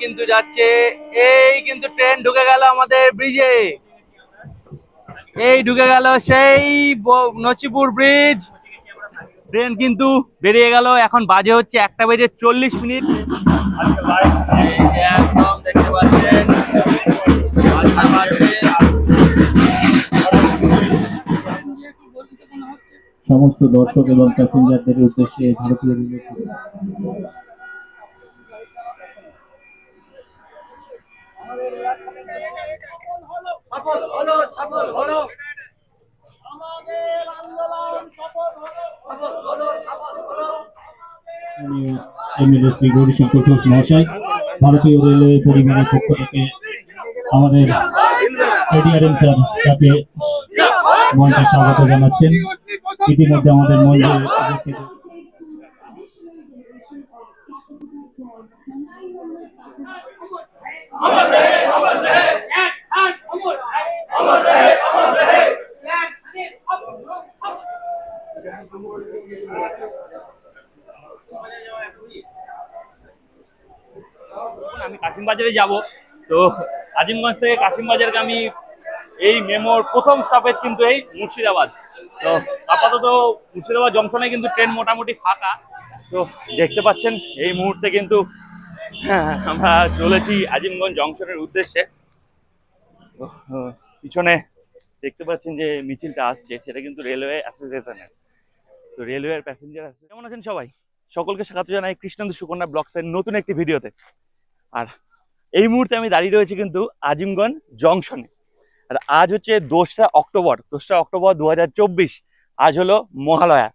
কিন্তু যাচ্ছে। এই কিন্তু ট্রেন ঢুকে গেল আমাদের ব্রিজে এই ঢুকে গেল সেই নচিপুর ব্রিজ ট্রেন কিন্তু বেরিয়ে গেল। এখন বাজে হচ্ছে একটা বেজে চল্লিশ মিনিট। একদম দেখতে পাচ্ছেন সমস্ত দর্শক এবং প্যাসেঞ্জারদের উদ্দেশ্যে ভারতীয় এমএলএ শ্রী গৌরীশঙ্কর ঘোষ মহাশয় ভারতীয় রেলওয়ে পরিবারের পক্ষ থেকে আমাদের এডিআরএম স্যার তাকে মঞ্চে স্বাগত জানাচ্ছেন। ইতিমধ্যে আমাদের মঞ্চে উপস্থিত আমি কাশিমবাজারে যাব। তো আজিমগঞ্জ থেকে কাশিমবাজারকে আমি এই মেমোর প্রথম স্টপেজ কিন্তু এই মুর্শিদাবাদ। তো আপাতত মুর্শিদাবাদ জংশনে কিন্তু ট্রেন মোটামুটি ফাঁকা। তো দেখতে পাচ্ছেন, এই মুহূর্তে কিন্তু আমরা চলেছি আজিমগঞ্জ জংশনের উদ্দেশ্যে। পিছনে দেখতে পাচ্ছেন যে মিছিলটা আসছে, সেটা কিন্তু রেলওয়ে অ্যাসোসিয়েশনের তো রেলওয়ের প্যাসেঞ্জার আছে কেমন আছেন সবাই? সকলকে স্বাগত জানাই কৃষ্ণেন্দু সুকন্যা ব্লগসের নতুন একটি ভিডিওতে। আর এই মুহূর্তে আমি দাঁড়িয়ে রয়েছি কিন্তু আজিমগঞ্জ জংশনে। আর আজ হচ্ছে দোসরা অক্টোবর দোসরা অক্টোবর দু হাজার চব্বিশ, আজ হলো মহালয়া।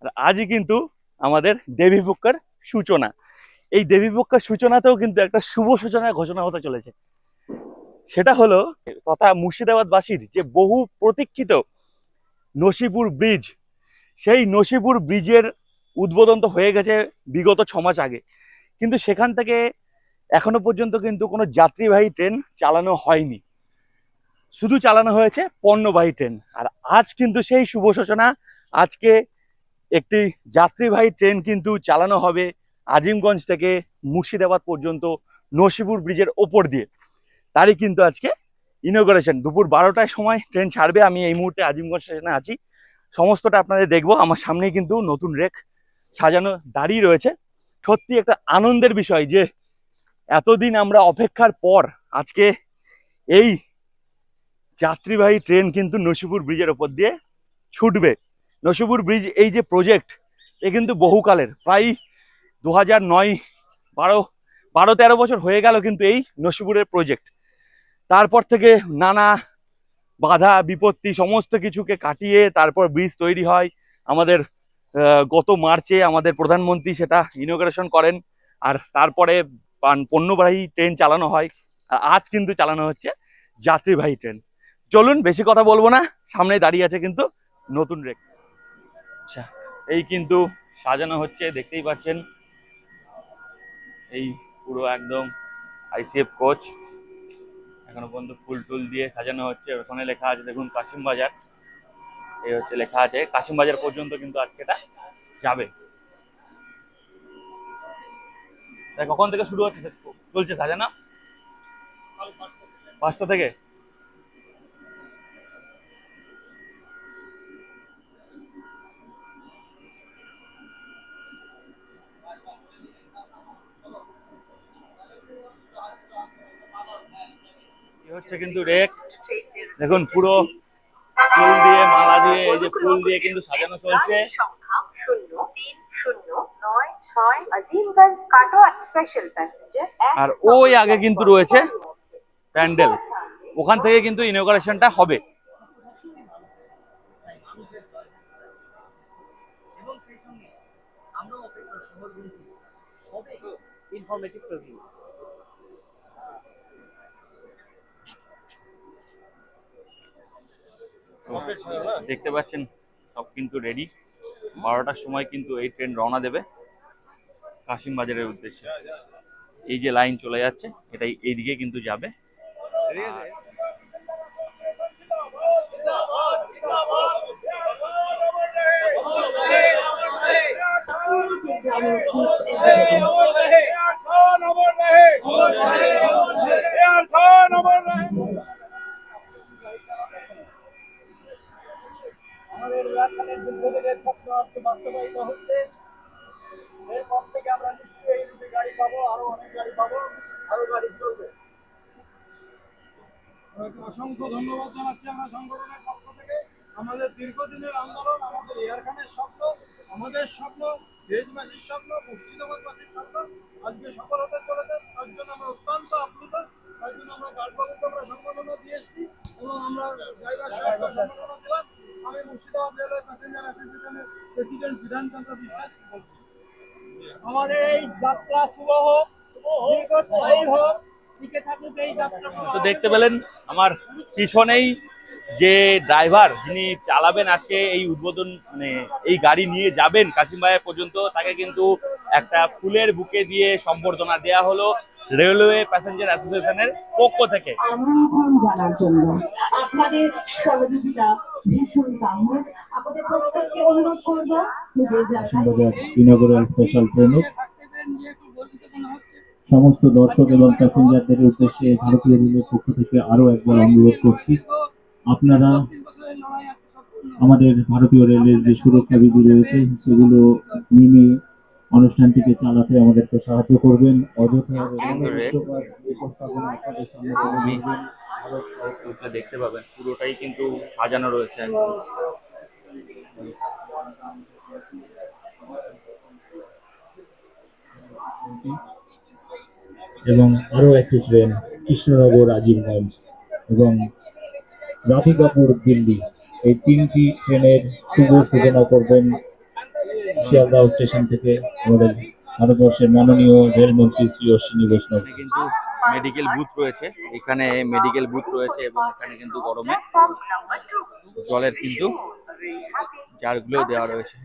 আর আজই কিন্তু আমাদের দেবীপক্ষের সূচনা। এই দেবীপক্ষের সূচনাতেও কিন্তু একটা শুভ সূচনার ঘোষণা হতে চলেছে। সেটা হলো তথা মুর্শিদাবাদবাসীর যে বহু প্রতীক্ষিত নসিপুর ব্রিজ, সেই নসিপুর ব্রিজের উদ্বোধন তো হয়ে গেছে বিগত ছ মাস আগে। কিন্তু সেখান থেকে এখনও পর্যন্ত কিন্তু কোনো যাত্রীবাহী ট্রেন চালানো হয়নি। শুধু চালানো হয়েছে পণ্যবাহী ট্রেন। আর আজ কিন্তু সেই শুভ সূচনা। আজকে একটি যাত্রীবাহী ট্রেন কিন্তু চালানো হবে আজিমগঞ্জ থেকে মুর্শিদাবাদ পর্যন্ত নসিপুর ব্রিজের ওপর দিয়ে। তারই কিন্তু আজকে ইনোগ্রেশন দুপুর বারোটার সময় ট্রেন ছাড়বে। আমি এই মুহূর্তে আজিমগঞ্জ স্টেশনে আছি। সমস্তটা আপনাদের দেখব। আমার সামনেই কিন্তু নতুন রেক সাজানো দাঁড়িয়ে রয়েছে। সত্যি একটা আনন্দের বিষয় যে এতদিন আমরা অপেক্ষার পর আজকে এই যাত্রীবাহী ট্রেন কিন্তু নসিপুর ব্রিজের ওপর দিয়ে ছুটবে। নসিপুর ব্রিজ এই যে প্রজেক্ট এ কিন্তু বহুকালের। প্রায় দু হাজার নয়, বারো বারো তেরো বছর হয়ে গেল কিন্তু এই নসিপুরের প্রজেক্ট তারপর থেকে নানা বাধা, বিপত্তি, সমস্ত কিছুকে কাটিয়ে তারপর ব্রিজ তৈরি হয়। আমাদের গত মার্চে আমাদের প্রধানমন্ত্রী সেটা ইনোগ্রেশন করেন। আর তারপরে পণ্যবাহী ট্রেন চালানো হয়। আজ কিন্তু চালানো হচ্ছে যাত্রীবাহী ট্রেন চলুন, বেশি কথা বলব না, সামনে দাঁড়িয়ে আছে কিন্তু নতুন রেক আচ্ছা এই কিন্তু সাজানো হচ্ছে, দেখতেই পাচ্ছেন। এই পুরো একদম আইসিএফ কোচ এখনও পর্যন্ত ফুল টুল দিয়ে সাজানো হচ্ছে। ওখানে লেখা আছে, দেখুন কাশিম বাজার এই হচ্ছে লেখা আছে কাশিম বাজার পর্যন্ত কিন্তু আজকেটা যাবে। কখন থেকে শুরু হচ্ছে? চলছে সাজানো? পাঁচটা থেকে? হচ্ছে কিন্তু রেক দেখুন, পুরো ফুল দিয়ে, মালা দিয়ে, এই যে ফুল দিয়ে কিন্তু সাজানো চলছে। আর ওই আগে কিন্তু রয়েছে প্যান্ডেল। ওখান থেকে কিন্তু ইনোগ্রেশনটা হবে। দেখতে পাচ্ছেন সব কিন্তু রেডি বারোটার সময় কিন্তু এই ট্রেন রওনা দেবে। কাশিম বাজারের উদ্দেশ্যে। এই যে লাইন চলে যাচ্ছে, এটাই এইদিকে কিন্তু যাবে। আমাদের রাজধানীর স্বপ্ন বাস্তবায়িত হচ্ছে। এরপর থেকে আমরা নিশ্চয়ই এই রুটে গাড়ি পাবো আরও অনেক গাড়ি পাবো আরও গাড়ি চলবে। অসংখ্য ধন্যবাদ জানাচ্ছি আমরা সংগঠনের পক্ষ থেকে। আমাদের দীর্ঘদিনের আন্দোলন আমাদের এয়ারখানের স্বপ্ন আমাদের স্বপ্ন দেশবাসীর স্বপ্ন মুর্শিদাবাদবাসীর স্বপ্ন আজকে সফল হতে চলেছে তার জন্য আমরা অত্যন্ত আপ্লুত তার জন্য আমরা গার্ডবাবুকে আমরা সম্বোধনা দিয়ে এসেছি এবং আমরা ড্রাইভার সাহেবকে সম্বোধনা দিলাম। আমি মুর্শিদাবাদ রেলওয়ে প্যাসেঞ্জার অ্যাসোসিয়েশনের প্রেসিডেন্ট বিধানচন্দ্র বিশ্বাস বলছি। আমাদের এই যাত্রা শুভ হোক দীর্ঘস্থায়ী হোক টিকে থাকুক এই যাত্রা তো দেখতে পেলেন আমার পিছনেই যে ড্রাইভার যিনি চালাবেন আজকে এই উদ্বোধন মানে এই গাড়ি নিয়ে যাবেন কাশিমবাজার পর্যন্ত তাকে কিন্তু একটা ফুলের বুকে দিয়ে সম্বর্ধনা দেয়া হলো। রেলওয়ে প্যাসেঞ্জার অ্যাসোসিয়েশনের পক্ষ থেকে। আমন্ত্রণ জানার জন্য আপনাদের সহযোগিতা ভীষণ কাম্য। আপনাদের প্রত্যেককে অনুরোধ করব স্পেশাল ট্রেনে সমস্ত দর্শক এবং প্যাসেঞ্জারদের উদ্দেশ্যে ভারতীয় রেলের পক্ষ থেকে আরও একবার অনুরোধ করছি। আপনারা আমাদের ভারতীয় রেলের যে সুরক্ষা বিধি রয়েছে সেগুলো মেনে অনুষ্ঠানটিকে চালাতে আমাদেরকে সাহায্য করবেন। অযথা। আপনি দেখতে পাবেন পুরোটাই কিন্তু সাজানো রয়েছে। এবং আরও একটি ট্রেন কৃষ্ণনগর আজিমগঞ্জ এবং রাধিকাপুর দিল্লি। এই তিনটি ট্রেনের শুভ সূচনা করবেন শিয়ালদাহ স্টেশন থেকে আমাদের ভারতবর্ষের মাননীয় রেলমন্ত্রী শ্রী অশ্বিনী বৈষ্ণব। কিন্তু মেডিকেল বুথ রয়েছে। এখানে মেডিকেল বুথ রয়েছে এবং এখানে কিন্তু গরমে. জলের কিন্তু জারগুলো দেওয়া রয়েছে।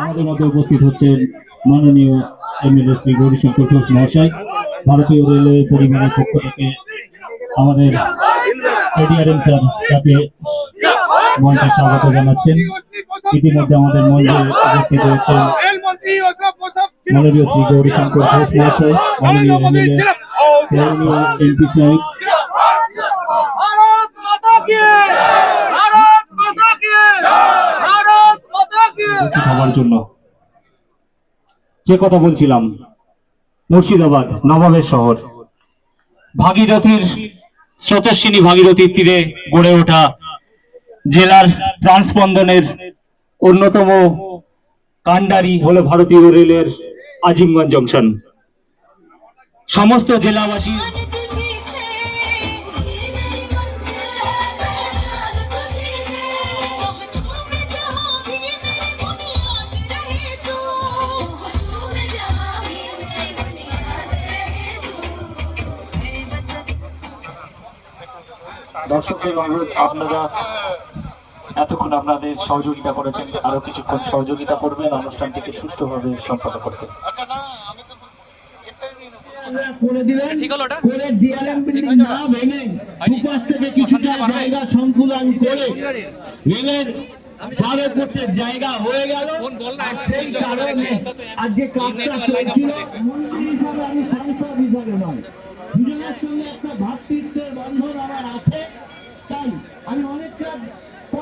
আমাদের মধ্যে উপস্থিত হচ্ছেন মাননীয় এমএলএ শ্রী গৌরীশঙ্কর ঘোষ মহাশয়। ভারতীয় রেলওয়ে পরিবারের পক্ষ থেকে আমাদের এডিআরএম স্যার তাকে মঞ্চে স্বাগত জানাচ্ছেন। ইতিমধ্যে আমাদের মঞ্চে উপস্থিত ওসব মাননীয় শ্রী গৌরীশঙ্কর ঘোষ মহাশয়, মাননীয় এমপি সাহেব যে কথা বলছিলাম, মুর্শিদাবাদ, নবাবের শহর। ভাগীরথীর স্রোতস্বিনী ভাগীরথীর তীরে গড়ে ওঠা জেলার ট্রান্সপন্দনের অন্যতম কাণ্ডারি হল ভারতীয় রেলের আজিমগঞ্জ জংশন। সমস্ত জেলাবাসী দর্শকের অনুরোধ আপনারা এতক্ষণ আপনাদের সহযোগিতা করেছেন আরও কিছুক্ষণ সহযোগিতা করবেন অনুষ্ঠানটিকে সুষ্ঠুভাবে সম্পন্ন করতে করে দিলেন করে ডিআরএম বিল্ডিং না ভেঙে দুপাশ থেকে কিছুটা জায়গা সংকুলন করে রেলের বারো কোচের জায়গা হয়ে গেল আর সেই কারণে আজকে কাজটা চলছিল। হিসাবে আমি সাংসদ হিসাবে নয়। দুজনের সঙ্গে একটা ভাতৃত্বের বন্ধন আমার আছে। তাই আমি অনেক কাজ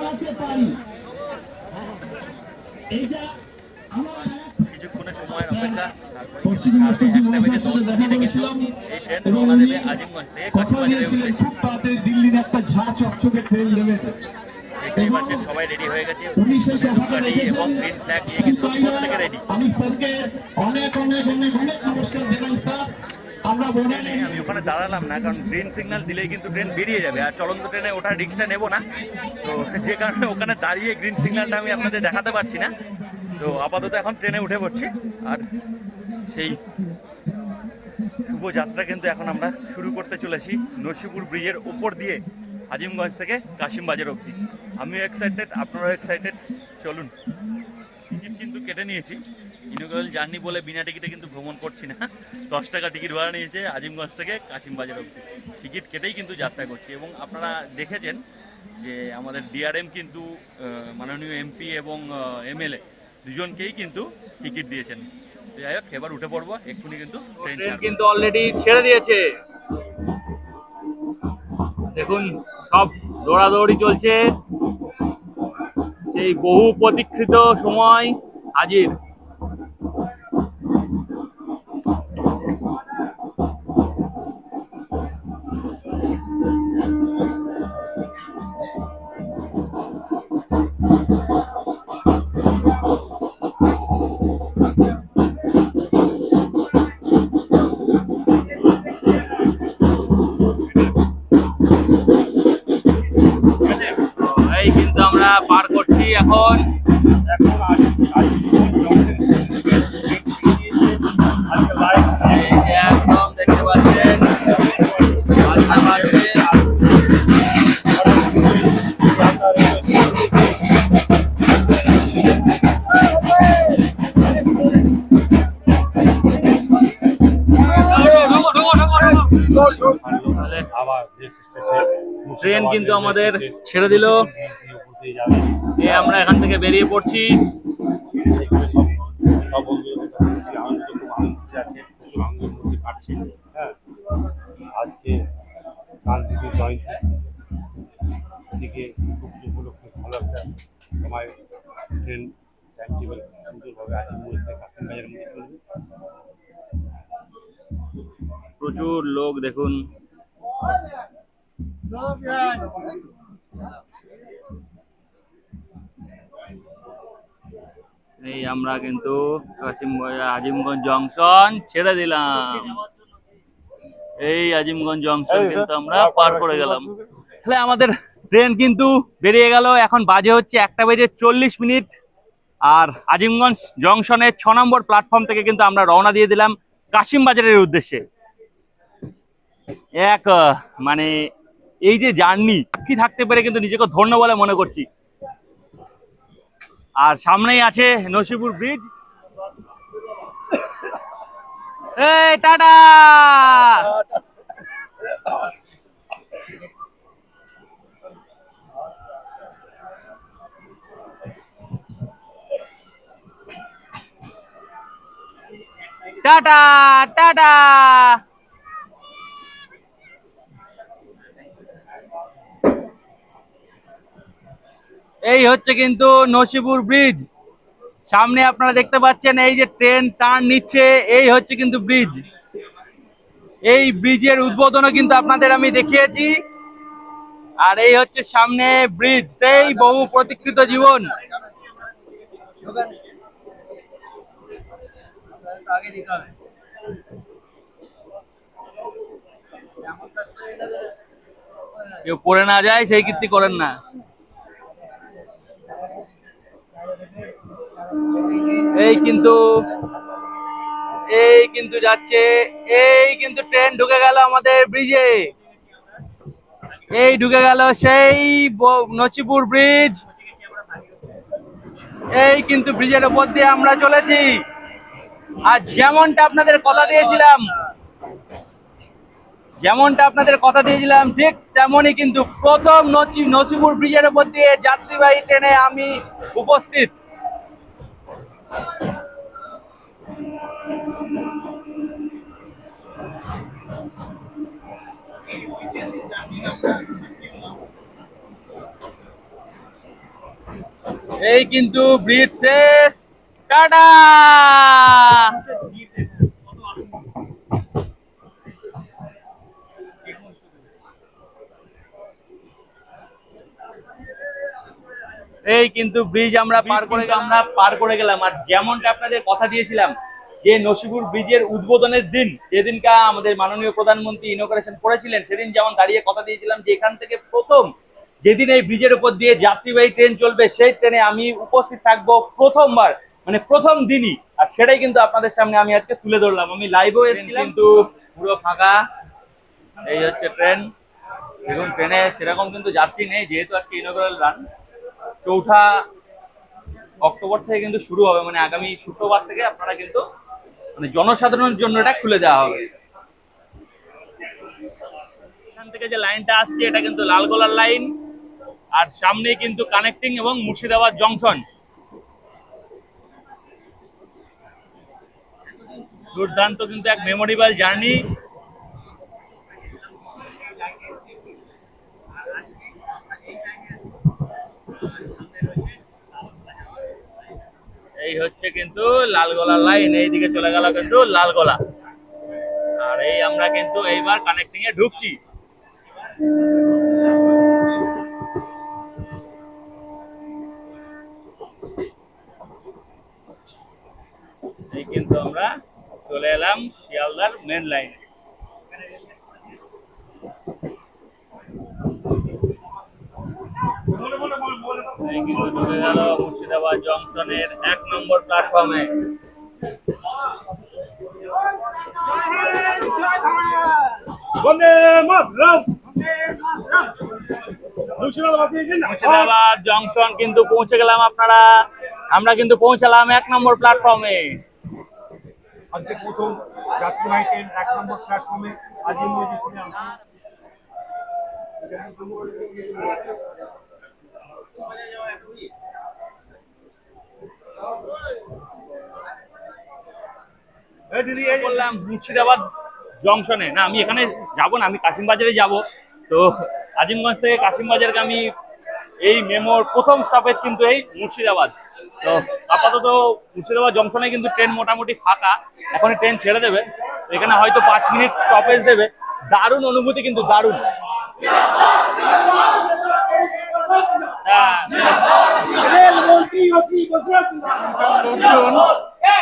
করাতে পারি। এইটা আমার কিছুক্ষণের সময় অপেক্ষা। পশ্চিম রাষ্ট্রপতি মহাশয়ের সাথে দেখা করেছিলাম এবং উনি দেবে আজিমগঞ্জ থেকে কথা দিয়েছিলেন খুব তাড়াতাড়ি দিল্লির একটা ঝা চকচকে ট্রেন দেবেন সবাই রেডি হয়ে গেছে। উনি সেই কথাটা রেখেছেন গ্রিন ফ্ল্যাগ নিয়ে শুধু তাই নয় আমি স্যারকে অনেক অনেক অনেক অনেক নমস্কার জানাই স্যার। আমি ওখানে দাঁড়ালাম না কারণ গ্রিন সিগন্যাল দিলেই কিন্তু ট্রেন বেরিয়ে যাবে আর চলন্ত ট্রেনে ওঠার রিক্সটা নেব না। তো যে কারণে ওখানে দাঁড়িয়ে গ্রিন সিগন্যালটা আমি আপনাদের দেখাতে পারছি না। তো আপাতত এখন ট্রেনে উঠে পড়ছি আর সেই শুভ যাত্রা কিন্তু এখন আমরা শুরু করতে চলেছি নরসিপুর ব্রিজের ওপর দিয়ে আজিমগঞ্জ থেকে কাশিমবাজার অবধি। আমিও এক্সাইটেড আপনারাও এক্সাইটেড চলুন। টিকিট কিন্তু কেটে নিয়েছি। ইনোগ্রাল জার্নি বলে বিনা টিকিটে কিন্তু ভ্রমণ করছি না। দশ টাকা টিকিট ভাড়া নিয়েছে আজিমগঞ্জ থেকে কাশিমবাজার অবধি। টিকিট কেটেই কিন্তু যাত্রা করছি এবং আপনারা দেখেছেন যে আমাদের ডিআরএম কিন্তু মাননীয় এমপি এবং এমএলএ দুজনকেই কিন্তু টিকিট দিয়েছেন। যাই হোক এবার উঠে পড়ব এক্ষুনি কিন্তু ট্রেন কিন্তু অলরেডি ছেড়ে দিয়েছে। দেখুন সব দৌড়াদৌড়ি চলছে। সেই বহু প্রতীক্ষিত সময় হাজির। এখন একদম দেখতে পাচ্ছেন ট্রেন কিন্তু আমাদের ছেড়ে দিল। আমরা এখান থেকে বেরিয়ে পড়ছি। সব আনন্দ, খুব আনন্দ কাটছে। হ্যাঁ আজকে গান্ধীজি জয়ন্তী। সূর্য উপলক্ষে ভালো একটা সময় ট্রেন টাইম টেবিল সুন্দরভাবে কাশিম বাজারের মধ্যে চলবে। প্রচুর লোক দেখুন। এই আমরা কিন্তু আজিমগঞ্জ জংশন ছেড়ে দিলাম। এই আজিমগঞ্জ জংশন কিন্তু আমরা পার করে গেলাম। তাহলে আমাদের ট্রেন কিন্তু বেরিয়ে গেল। এখন বাজে হচ্ছে একটা বেজে চল্লিশ মিনিট। আর আজিমগঞ্জ জংশনের ছ নম্বর প্ল্যাটফর্ম থেকে কিন্তু আমরা রওনা দিয়ে দিলাম কাশিম বাজারের উদ্দেশ্যে। এক মানে এই যে জার্নি কি থাকতে পেরে কিন্তু নিজেকে ধন্য বলে মনে করছি। আর সামনেই আছে Nasipur bridge. Tata! Tata tata! এই হচ্ছে কিন্তু নসিপুর ব্রিজ। সামনে আপনারা দেখতে পাচ্ছেন এই যে ট্রেন টার্ন নিচ্ছে, এই হচ্ছে কিন্তু ব্রিজ। এই ব্রিজের উদ্বোধনও কিন্তু আপনাদের আমি দেখিয়েছি। আর এই হচ্ছে সামনে ব্রিজ, সেই বহু প্রতীক্ষিত জীবন। কেউ পড়ে না যায়, সেই কীর্তি করেন না। এই কিন্তু এই কিন্তু যাচ্ছে, এই কিন্তু ট্রেন ঢুকে গেল আমাদের ব্রিজে এই ঢুকে গেল সেই নচিপুর ব্রিজ এই কিন্তু ব্রিজের উপর দিয়ে আমরা চলেছি। আর যেমনটা আপনাদের কথা দিয়েছিলাম, যেমনটা আপনাদের কথা দিয়েছিলাম, ঠিক তেমনই কিন্তু প্রথম নচি নসিপুর ব্রিজের উপর দিয়ে যাত্রীবাহী ট্রেনে আমি উপস্থিত। এই কিন্তু ব্রিজ শেষ। টাটা! এই কিন্তু ব্রিজ আমরা পার করে আমরা পার করে গেলাম। আর যেমনটা আপনাদের কথা দিয়েছিলাম যে নসিপুর ব্রিজের উদ্বোধনের দিন যেদিনকা আমাদের মাননীয় প্রধানমন্ত্রী ইনোগ্রেশন করেছিলেন সেদিন যেমন দাঁড়িয়ে কথা দিয়েছিলাম যে এখান থেকে প্রথম যেদিন এই ব্রিজের উপর দিয়ে যাত্রীবাহী ট্রেন চলবে সেই ট্রেনে আমি উপস্থিত থাকব প্রথমবার মানে প্রথম দিনই। আর সেটাই কিন্তু আপনাদের সামনে আমি আজকে তুলে ধরলাম। আমি লাইভও এসেছিলাম। কিন্তু পুরো ফাঁকা। এই হচ্ছে ট্রেন। দেখুন ট্রেনে সেরকম কিন্তু যাত্রী নেই যেহেতু আজকে ইনোগ্রাল রান চৌঠা অক্টোবর থেকে কিন্তু শুরু হবে মানে আগামী শুক্রবার থেকে আপনারা কিন্তু মানে জনসাধারণের জন্য এটা খুলে দেওয়া হবে। এখান থেকে যে লাইনটা আসছে এটা কিন্তু লালগোলার লাইন আর সামনে কিন্তু কানেক্টিং এবং মুর্শিদাবাদ জংশন দুর্দান্ত কিন্তু এক মেমোরেবল জার্নি এই হচ্ছে কিন্তু লালগোলা লাইন এইদিকে চলে গেল কিন্তু লালগোলা। আর এই আমরা কিন্তু এইবার কানেক্টিং এ ঢুকছি এই কিন্তু আমরা চলে এলাম শিয়ালদার মেন লাইনে এই কিন্তু ঢুকে গেল মুর্শিদাবাদ জংশনের এক নম্বর প্ল্যাটফর্মে। মুর্শিদাবাদ জংশন কিন্তু পৌঁছে গেলাম আপনারা। আমরা কিন্তু পৌঁছালাম এক নম্বর প্ল্যাটফর্মে আজকে প্রথম ট্রেন এক নম্বর প্ল্যাটফর্মে আজিম মসজিদ এই দিদি বললাম, মুর্শিদাবাদ জংশনে। না, আমি এখানে যাব না, আমি কাশিমবাজারে যাব। তো আজিমগঞ্জ থেকে কাশিমবাজারকে আমি এই মেমোর প্রথম স্টপেজ কিন্তু এই মুর্শিদাবাদ। তো আপাতত মুর্শিদাবাদ জংশনে কিন্তু ট্রেন মোটামুটি ফাঁকা। এখনই ট্রেন ছেড়ে দেবে। এখানে হয়তো পাঁচ মিনিট স্টপেজ দেবে। দারুণ অনুভূতি কিন্তু দারুণ।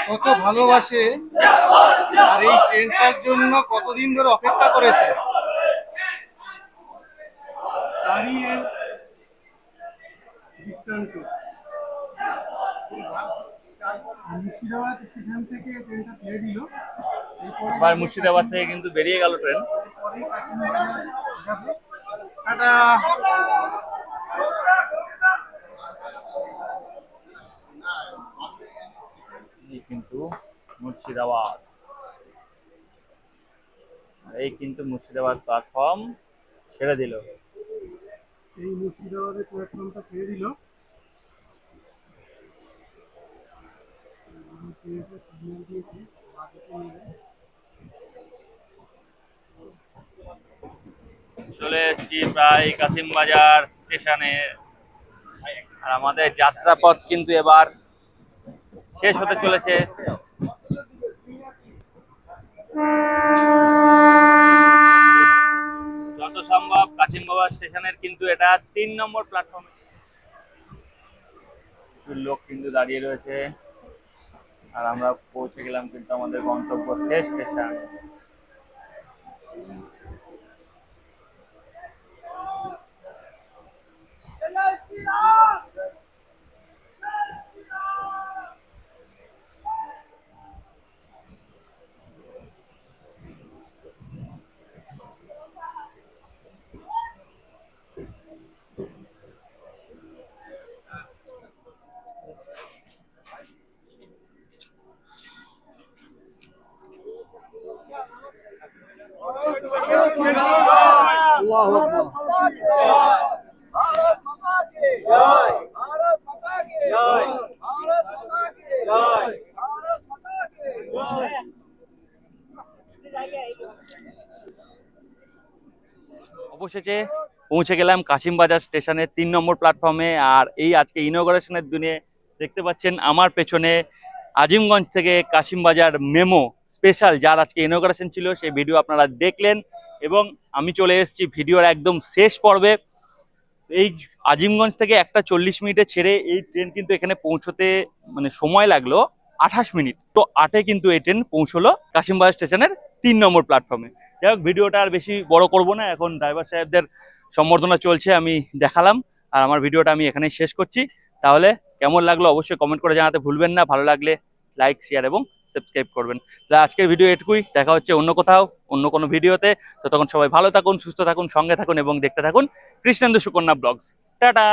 কত ভালোবাসে। আর এই ট্রেনটার জন্য কতদিন ধরে অপেক্ষা করেছে? দাঁড়িয়ে দৃষ্টান্ত মুর্শিদাবাদ থেকে ট্রেনটা ছেড়ে দিল। এরপরে এবার মুর্শিদাবাদ থেকে কিন্তু বেরিয়ে গেল ট্রেন টাটা! কিন্তু মুর্শিদাবাদ। এই কিন্তু মুর্শিদাবাদ প্ল্যাটফর্ম ছেড়ে দিল। এই মুর্শিদাবাদের প্ল্যাটফর্মটা ছেড়ে দিল। চলে এসেছি প্রায় কাসিমবাজার স্টেশনে। আর আমাদের যাত্রাপথ কিন্তু এবার শেষ হতে চলেছে। যত সম্ভব কাসিমবাবা স্টেশনের কিন্তু এটা তিন নম্বর প্ল্যাটফর্মে লোক কিন্তু দাঁড়িয়ে রয়েছে। আর আমরা পৌঁছে গেলাম কিন্তু আমাদের গন্তব্য শেষ স্টেশন। অবশেষে পৌঁছে গেলাম কাশিমবাজার স্টেশনের তিন নম্বর প্ল্যাটফর্মে আর এই আজকে ইনোগ্রেশনের দিনে দেখতে পাচ্ছেন আমার পেছনে আজিমগঞ্জ থেকে কাশিমবাজার মেমো স্পেশাল যার আজকে ইনোগ্রেশন ছিল সেই ভিডিও আপনারা দেখলেন। এবং আমি চলে এসেছি ভিডিওর একদম শেষ পর্বে। এই আজিমগঞ্জ থেকে একটা চল্লিশ মিনিটে ছেড়ে এই ট্রেন কিন্তু এখানে পৌঁছতে মানে সময় লাগল আঠাশ মিনিট। তো আটে কিন্তু এই ট্রেন পৌঁছলো কাশিমবাজার স্টেশনের তিন নম্বর প্ল্যাটফর্মে যাই হোক, ভিডিওটা আর বেশি বড় করব না। এখন ড্রাইভার সাহেবদের সম্বর্ধনা চলছে, আমি দেখালাম। আর আমার ভিডিওটা আমি এখানেই শেষ করছি। তাহলে কেমন লাগল অবশ্যই কমেন্ট করে জানাতে ভুলবেন না। ভালো লাগলে লাইক শেয়ার এবং সাবস্ক্রাইব করবেন। তাহলে আজকের ভিডিও এটুকুই। দেখা হচ্ছে অন্য কোথাও, অন্য কোনো ভিডিওতে। তো তখন সবাই ভালো থাকুন, সুস্থ থাকুন, সঙ্গে থাকুন এবং দেখতে থাকুন কৃষ্ণেন্দু সুকন্যা ব্লগস। টাটা!